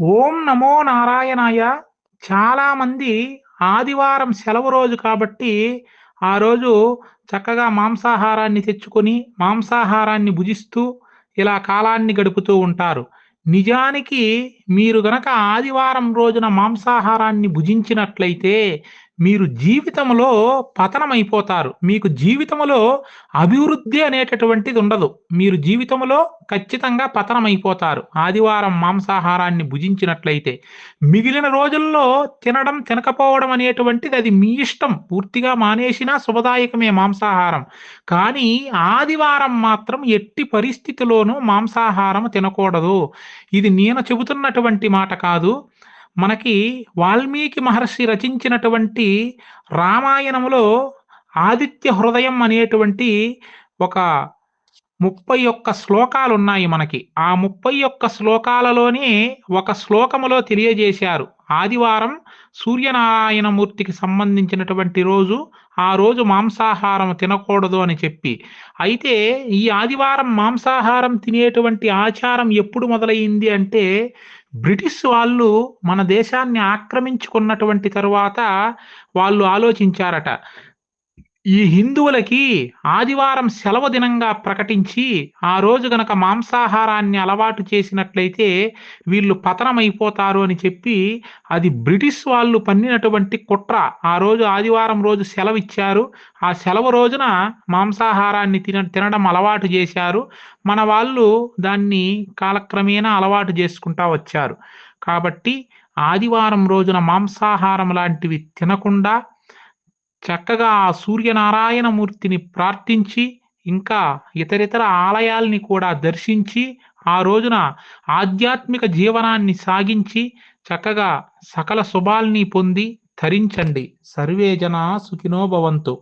ఓం నమో నారాయణాయ. చాలామంది ఆదివారం సెలవు రోజు కాబట్టి ఆ రోజు చక్కగా మాంసాహారాన్ని తెచ్చుకొని మాంసాహారాన్ని భుజిస్తూ ఇలా కాలాన్ని గడుపుతూ ఉంటారు. నిజానికి మీరు గనక ఆదివారం రోజున మాంసాహారాన్ని భుజించినట్లయితే మీరు జీవితంలో పతనమైపోతారు. మీకు జీవితంలో అభివృద్ధి అనేటటువంటిది ఉండదు. మీరు జీవితంలో ఖచ్చితంగా పతనమైపోతారు. ఆదివారం మాంసాహారాన్ని భుజించినట్లయితే మిగిలిన రోజుల్లో తినడం తినకపోవడం అనేటువంటిది అది మీ ఇష్టం. పూర్తిగా మానేసినా శుభదాయకమే మాంసాహారం. కానీ ఆదివారం మాత్రం ఎట్టి పరిస్థితిలోనూ మాంసాహారం తినకూడదు. ఇది నేను చెబుతున్నటువంటి మాట కాదు. మనకి వాల్మీకి మహర్షి రచించినటువంటి రామాయణంలో ఆదిత్య హృదయం అనేటువంటి ఒక ముప్పై ఒక్క శ్లోకాలు ఉన్నాయి మనకి. ఆ ముప్పై ఒక్క శ్లోకాలలోనే ఒక శ్లోకములో తెలియజేశారు. ఆదివారం సూర్యనారాయణమూర్తికి సంబంధించినటువంటి రోజు ఆ రోజు మాంసాహారం తినకూడదు అని చెప్పి. అయితే ఈ ఆదివారం మాంసాహారం తినేటువంటి ఆచారం ఎప్పుడు మొదలైంది అంటే బ్రిటిష్ వాళ్ళు మన దేశాన్ని ఆక్రమించుకున్నటువంటి తర్వాత వాళ్ళు ఆలోచించారట. ఈ హిందువులకి ఆదివారం సెలవు దినంగా ప్రకటించి ఆ రోజు గనక మాంసాహారాన్ని అలవాటు చేసినట్లయితే వీళ్ళు పతనమైపోతారు అని చెప్పి అది బ్రిటిష్ వాళ్ళు పన్నినటువంటి కుట్ర. ఆ రోజు ఆదివారం రోజు సెలవు ఇచ్చారు ఆ సెలవు రోజున మాంసాహారాన్ని తిన తినడం అలవాటు చేశారు. మన వాళ్ళు దాన్ని కాలక్రమేణా అలవాటు చేసుకుంటా వచ్చారు. కాబట్టి ఆదివారం రోజున మాంసాహారం లాంటివి తినకుండా చక్కగా ఆ సూర్యనారాయణమూర్తిని ప్రార్థించి ఇంకా ఇతరితర ఆలయాల్ని కూడా దర్శించి ఆ రోజున ఆధ్యాత్మిక జీవనాన్ని సాగించి చక్కగా సకల శుభాల్ని పొంది ధరించండి సర్వే జనా సుఖినో భవంతు.